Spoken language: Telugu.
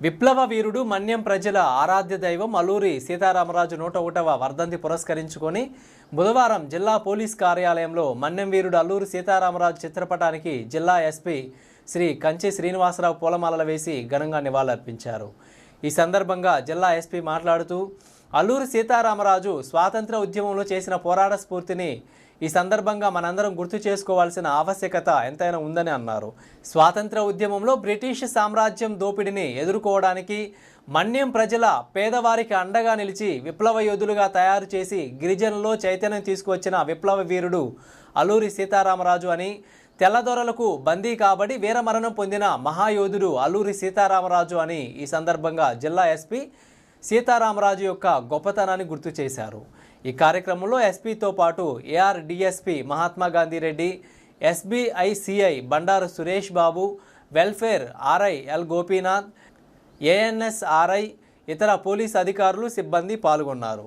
విప్లవ వీరుడు మన్యం ప్రజల ఆరాధ్య దైవం అల్లూరి సీతారామరాజు నూట ఒకటవ వర్ధంతి పురస్కరించుకొని బుధవారం జిల్లా పోలీస్ కార్యాలయంలో మన్యం వీరుడు అల్లూరి సీతారామరాజు చిత్రపటానికి జిల్లా ఎస్పీ శ్రీ కంచి శ్రీనివాసరావు పూలమాలలు వేసి ఘనంగా నివాళులర్పించారు. ఈ సందర్భంగా జిల్లా ఎస్పీ మాట్లాడుతూ అల్లూరి సీతారామరాజు స్వాతంత్ర ఉద్యమంలో చేసిన పోరాట స్ఫూర్తిని ఈ సందర్భంగా మనందరం గుర్తు చేసుకోవాల్సిన ఆవశ్యకత ఎంతైనా ఉందని అన్నారు. స్వాతంత్ర ఉద్యమంలో బ్రిటిష్ సామ్రాజ్యం దోపిడీని ఎదుర్కోవడానికి మన్యం ప్రజల పేదవారికి అండగా నిలిచి విప్లవ యోధులుగా తయారు చేసి గిరిజనుల్లో చైతన్యం తీసుకువచ్చిన విప్లవ వీరుడు అల్లూరి సీతారామరాజు అని తెల్లదొరలకు బందీ కాబడి వీరమరణం పొందిన మహాయోధుడు అల్లూరి సీతారామరాజు అని ఈ సందర్భంగా జిల్లా ఎస్పీ సీతారామరాజు యొక్క గొప్పతనాన్ని గుర్తు చేశారు. ఈ కార్యక్రమంలో ఎస్పీతో పాటు AR DSP Mahatma Gandhi Reddy ఎస్బీఐసిఐ Bandaru Suresh Babu welfare RI L Gopinath ఏఎన్ఎస్ఆర్ఐ ఇతర పోలీస్ అధికారులు సిబ్బంది పాల్గొన్నారు.